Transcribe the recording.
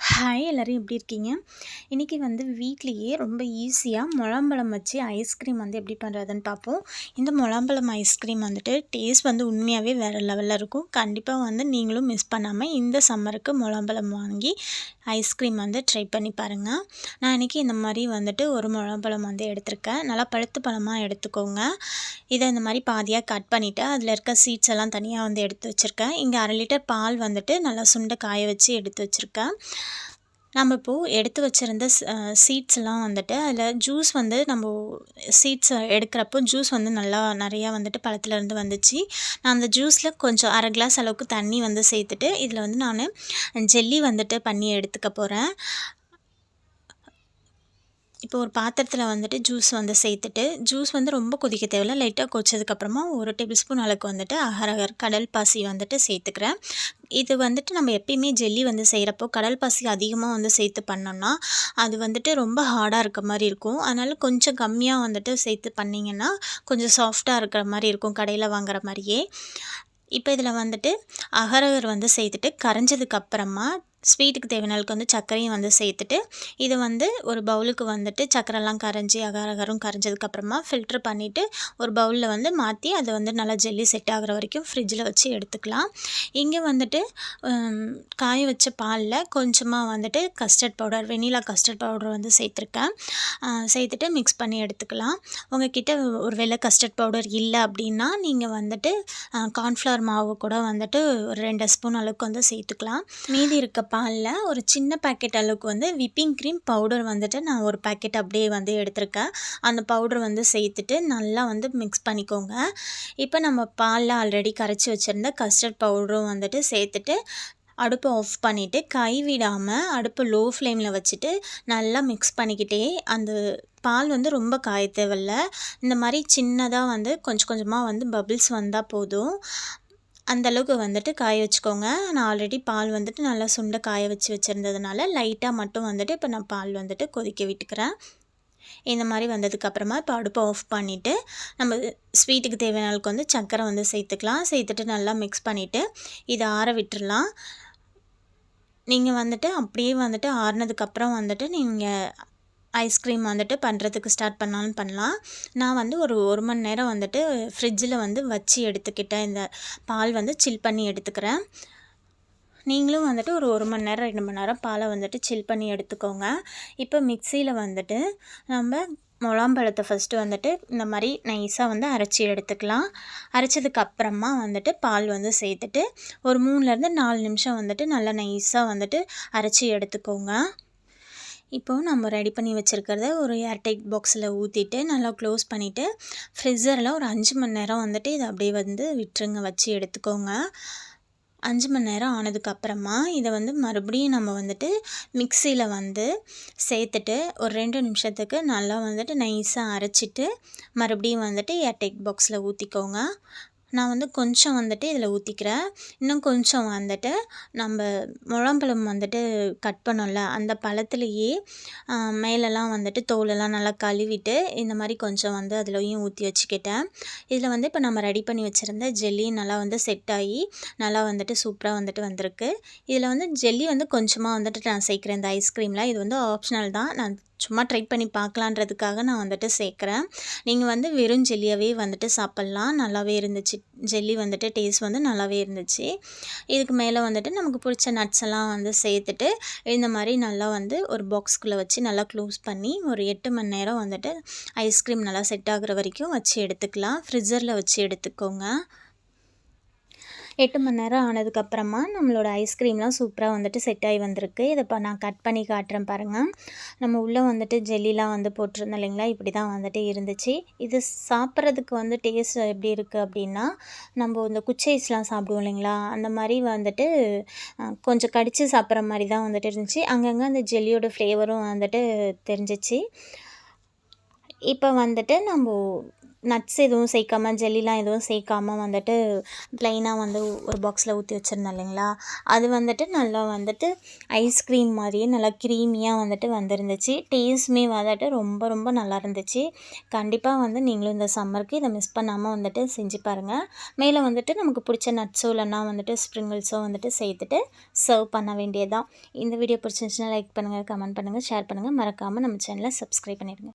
Hi எல்லோரும் எப்படி இருக்கீங்க? இன்றைக்கி வந்து வீட்லேயே ரொம்ப ஈஸியாக முழம்பழம் வச்சு ஐஸ்கிரீம் வந்து எப்படி பண்ணுறதுன்னு பார்ப்போம் இந்த முழம்பழம் ஐஸ்கிரீம் வந்துட்டு டேஸ்ட் வந்து உண்மையாகவே வேறு லெவலில் இருக்கும். கண்டிப்பாக வந்து நீங்களும் மிஸ் பண்ணாமல் இந்த சம்மருக்கு முழம்பழம் வாங்கி ஐஸ்கிரீம் வந்து ட்ரை பண்ணி பாருங்கள் நான் இன்றைக்கி இந்த மாதிரி வந்துட்டு ஒரு முழம்பழம் வந்து எடுத்திருக்கேன். நல்லா பழுத்து பழமாக எடுத்துக்கோங்க. இதை இந்த மாதிரி பாதியாக கட் பண்ணிவிட்டு அதில் இருக்க சீட்ஸ் எல்லாம் தனியாக வந்து எடுத்து வச்சுருக்கேன். இங்கே அரை லிட்டர் பால் வந்துட்டு நல்லா சுண்டை காய வச்சு எடுத்து வச்சுருக்கேன். நம்ம இப்போது எடுத்து வச்சுருந்த சீட்ஸ்லாம் வந்துட்டு அதில் ஜூஸ் வந்து நம்ம சீட்ஸ் எடுக்கிறப்போ ஜூஸ் வந்து நல்லா நிறையா வந்துட்டு பழத்துலேருந்து வந்துச்சு. நான் அந்த ஜூஸில் கொஞ்சம் அரை கிளாஸ் அளவுக்கு தண்ணி வந்து சேர்த்துட்டு இதில் வந்து நான் ஜெல்லி வந்துட்டு பண்ணி எடுத்துக்க போகிறேன் இப்போ ஒரு பாத்திரத்தில் வந்துட்டு ஜூஸ் வந்து சேர்த்துட்டு ஜூஸ் வந்து ரொம்ப கொதிக்க தேவையில்ல. லைட்டாக கொச்சதுக்கப்புறமா ஒரு டேபிள் ஸ்பூன் அளவுக்கு வந்துட்டு அகரகர் கடல் பாசி வந்துட்டு சேர்த்துக்கிறேன். இது வந்துட்டு நம்ம எப்பயுமே ஜெல்லி வந்து செய்கிறப்போ கடல் பாசி அதிகமாக வந்து சேர்த்து பண்ணோம்னா அது வந்துட்டு ரொம்ப ஹார்டாக இருக்க மாதிரி இருக்கும். அதனால் கொஞ்சம் கம்மியாக வந்துட்டு சேர்த்து பண்ணிங்கன்னா கொஞ்சம் சாஃப்டாக இருக்கிற மாதிரி இருக்கும் கடையில் வாங்குற மாதிரியே. இப்போ இதில் வந்துட்டு அகரகர் வந்து சேர்த்துட்டு கரைஞ்சதுக்கப்புறமா ஸ்வீட்டுக்கு தேவையான அளவுக்கு வந்து சர்க்கரையும் வந்து சேர்த்துட்டு இது வந்து ஒரு பவுலுக்கு வந்துட்டு சர்க்கரைலாம் கரைஞ்சி அகரகரும் கரைஞ்சதுக்கப்புறமா ஃபில்ட்ரு பண்ணிவிட்டு ஒரு பவுலில் வந்து மாற்றி அதை வந்து நல்லா ஜெல்லி செட் ஆகிற வரைக்கும் ஃப்ரிட்ஜில் வச்சு எடுத்துக்கலாம். இங்கே வந்துட்டு காய வச்ச பாலில் கொஞ்சமாக வந்துட்டு custard powder vanilla custard powder வந்து சேர்த்துருக்கேன். சேர்த்துட்டு மிக்ஸ் பண்ணி எடுத்துக்கலாம். உங்ககிட்ட ஒரு வெள்ளை கஸ்டர்ட் பவுடர் இல்லை அப்படின்னா நீங்கள் வந்துட்டு கார்ன்ஃப்ளவர் மாவு கூட வந்துட்டு ஒரு ரெண்டு ஸ்பூன் அளவுக்கு வந்து சேர்த்துக்கலாம். மீதி இருக்க பாலில் ஒரு சின்ன பேக்கெட் அளவுக்கு வந்து விப்பிங் க்ரீம் பவுடர் வந்துட்டு நான் ஒரு பேக்கெட் அப்படியே வந்து எடுத்திருக்கேன். அந்த பவுடர் வந்து சேர்த்துட்டு நல்லா வந்து மிக்ஸ் பண்ணிக்கோங்க. இப்போ நம்ம பாலில் ஆல்ரெடி கரைச்சி வச்சுருந்த கஸ்டர்ட் பவுடரும் வந்துட்டு சேர்த்துட்டு அடுப்பை ஆஃப் பண்ணிவிட்டு கை விடாமல் அடுப்பு லோ ஃப்ளேமில் வச்சுட்டு நல்லா மிக்ஸ் பண்ணிக்கிட்டே அந்த பால் வந்து ரொம்ப காய தேவையில்ல. இந்த மாதிரி சின்னதாக வந்து கொஞ்சம் கொஞ்சமாக வந்து பபிள்ஸ் வந்தால் போதும். அந்தளவுக்கு வந்துட்டு காய வச்சுக்கோங்க. நான் ஆல்ரெடி பால் வந்துட்டு நல்லா சுண்டை காய வச்சு வச்சுருந்ததுனால லைட்டாக மட்டும் வந்துட்டு இப்போ நான் பால் வந்துட்டு கொதிக்க விட்டுக்கிறேன். இந்த மாதிரி வந்ததுக்கப்புறமா இப்போ அடுப்பை ஆஃப் பண்ணிவிட்டு நம்ம ஸ்வீட்டுக்கு தேவையான அளவுக்கு வந்து சர்க்கரை வந்து சேர்த்துக்கலாம். சேர்த்துட்டு நல்லா மிக்ஸ் பண்ணிவிட்டு இதை ஆற விட்டுடலாம் நீங்கள் வந்துட்டு அப்படியே வந்துட்டு ஆறுனதுக்கப்புறம் வந்துட்டு நீங்கள் ஐஸ்கிரீம் வந்துட்டு பண்ணுறதுக்கு ஸ்டார்ட் பண்ணாலும் பண்ணலாம். நான் வந்து ஒரு ஒரு மணி நேரம் வந்துட்டு ஃப்ரிட்ஜில் வந்து வச்சு எடுத்துக்கிட்டேன். இந்த பால் வந்து சில் பண்ணி எடுத்துக்கிறேன். நீங்களும் வந்துட்டு ஒரு ஒரு மணி நேரம் ரெண்டு மணி நேரம் பாலை வந்துட்டு சில் பண்ணி எடுத்துக்கோங்க. இப்போ மிக்சியில் வந்துட்டு நம்ம முலாம்பழத்தை ஃபஸ்ட்டு வந்துட்டு இந்த மாதிரி நைஸாக வந்து அரைச்சி எடுத்துக்கலாம். அரைச்சதுக்கு அப்புறமா வந்துட்டு பால் வந்து சேர்த்துட்டு ஒரு மூணுலேருந்து நாலு நிமிஷம் வந்துட்டு நல்லா நைஸாக வந்துட்டு அரைச்சி எடுத்துக்கோங்க. இப்போது நம்ம ரெடி பண்ணி வச்சுருக்கிறத ஒரு ஏர்டைட் பாக்ஸில் ஊற்றிட்டு நல்லா க்ளோஸ் பண்ணிவிட்டு ஃப்ரிட்ஜரில் ஒரு அஞ்சு மணி நேரம் வந்துட்டு இதை அப்படியே வந்து விட்டுருங்க வச்சு எடுத்துக்கோங்க. அஞ்சு மணி நேரம் ஆனதுக்கப்புறமா இதை வந்து மறுபடியும் நம்ம வந்துட்டு மிக்சியில் வந்து சேர்த்துட்டு ஒரு ரெண்டு நிமிஷத்துக்கு நல்லா வந்துட்டு நைஸாக அரைச்சிட்டு மறுபடியும் வந்துட்டு ஏர்டைட் பாக்ஸில் ஊற்றிக்கோங்க நான் வந்து கொஞ்சம் வந்துட்டு இதில் ஊற்றிக்கிறேன் இன்னும் கொஞ்சம் வந்துட்டு நம்ம முழம்பழம் வந்துட்டு கட் பண்ணோம்ல அந்த பழத்துலேயே மேலெல்லாம் வந்துட்டு தோலெல்லாம் நல்லா கழுவிட்டு இந்த மாதிரி கொஞ்சம் வந்து அதுலேயும் ஊற்றி வச்சுக்கிட்டேன். இதில் வந்து இப்போ நம்ம ரெடி பண்ணி வச்சுருந்த ஜெல்லி நல்லா வந்து செட் ஆகி நல்லா வந்துட்டு சூப்பராக வந்துட்டு வந்திருக்கு. இதில் வந்து ஜெல்லி வந்து கொஞ்சமாக வந்துட்டு நான் சேர்க்குறேன். இந்த ஐஸ்கிரீமில் இது வந்து ஆப்ஷனல் தான். நான் சும்மா ட்ரை பண்ணி பார்க்கலான்றதுக்காக நான் வந்துட்டு சேர்க்குறேன். நீங்கள் வந்து வெறும் ஜெல்லியாகவே வந்துட்டு சாப்பிட்லாம். நல்லாவே இருந்துச்சு ஜெல்லி வந்துட்டு டேஸ்ட் வந்து நல்லாவே இருந்துச்சு. இதுக்கு மேலே வந்துட்டு நமக்கு பிடிச்ச நட்ஸ் எல்லாம் வந்து சேர்த்துட்டு இந்த மாதிரி நல்லா வந்து ஒரு பாக்ஸ்குள்ளே வச்சு நல்லா க்ளோஸ் பண்ணி ஒரு எட்டு மணி நேரம் வந்துட்டு ஐஸ்கிரீம் நல்லா செட் ஆகுற வரைக்கும் வச்சு எடுத்துக்கலாம். ஃப்ரிட்ஜரில் வச்சு எடுத்துக்கோங்க. எட்டு மணி நேரம் ஆனதுக்கப்புறமா நம்மளோட ஐஸ்கிரீம்லாம் சூப்பராக வந்துட்டு செட் ஆகி வந்திருக்கு. இதை இப்போ நான் கட் பண்ணி காட்டுறேன் பாருங்கள் நம்ம உள்ளே வந்துட்டு ஜெல்லிலாம் வந்து போட்டிருந்தோம் இல்லைங்களா? இப்படி தான் வந்துட்டு இருந்துச்சு. இது சாப்பிட்றதுக்கு வந்து டேஸ்ட் எப்படி இருக்குது அப்படின்னா நம்ம இந்த குச்சைஸ்லாம் சாப்பிடுவோம் இல்லைங்களா? அந்த மாதிரி வந்துட்டு கொஞ்சம் கடித்து சாப்பிட்ற மாதிரி தான் வந்துட்டு இருந்துச்சு. அங்கங்கே அந்த ஜெல்லியோட ஃப்ளேவரும் வந்துட்டு தெரிஞ்சிச்சு. இப்போ வந்துட்டு நம்ம நட்ஸ் எதுவும் சேர்க்காம ஜெல்லிலாம் எதுவும் சேர்க்காம வந்துட்டு ப்ளைனாக வந்து ஒரு பாக்ஸில் ஊற்றி வச்சுருந்தேன் இல்லைங்களா? அது வந்துட்டு நல்லா வந்துட்டு ஐஸ்கிரீம் மாதிரியே நல்லா க்ரீமியாக வந்துட்டு வந்துருந்துச்சு. டேஸ்ட்டுமே வந்துட்டு ரொம்ப ரொம்ப நல்லா இருந்துச்சு. கண்டிப்பாக வந்து நீங்களும் இந்த சம்மருக்கு இதை மிஸ் பண்ணாமல் வந்துட்டு செஞ்சு பாருங்கள் மேலே வந்துட்டு நமக்கு பிடிச்ச நட்ஸோ இல்லைன்னா வந்துட்டு ஸ்ப்ரிங்கிள்ஸோ வந்துட்டு சேர்த்துட்டு சர்வ் பண்ண வேண்டியதுதான். இந்த வீடியோ பிடிச்சிருந்துச்சுன்னா லைக் பண்ணுங்கள் கமெண்ட் பண்ணுங்கள் ஷேர் பண்ணுங்கள் மறக்காமல் நம்ம சேனலை சப்ஸ்கிரைப் பண்ணிடுங்க.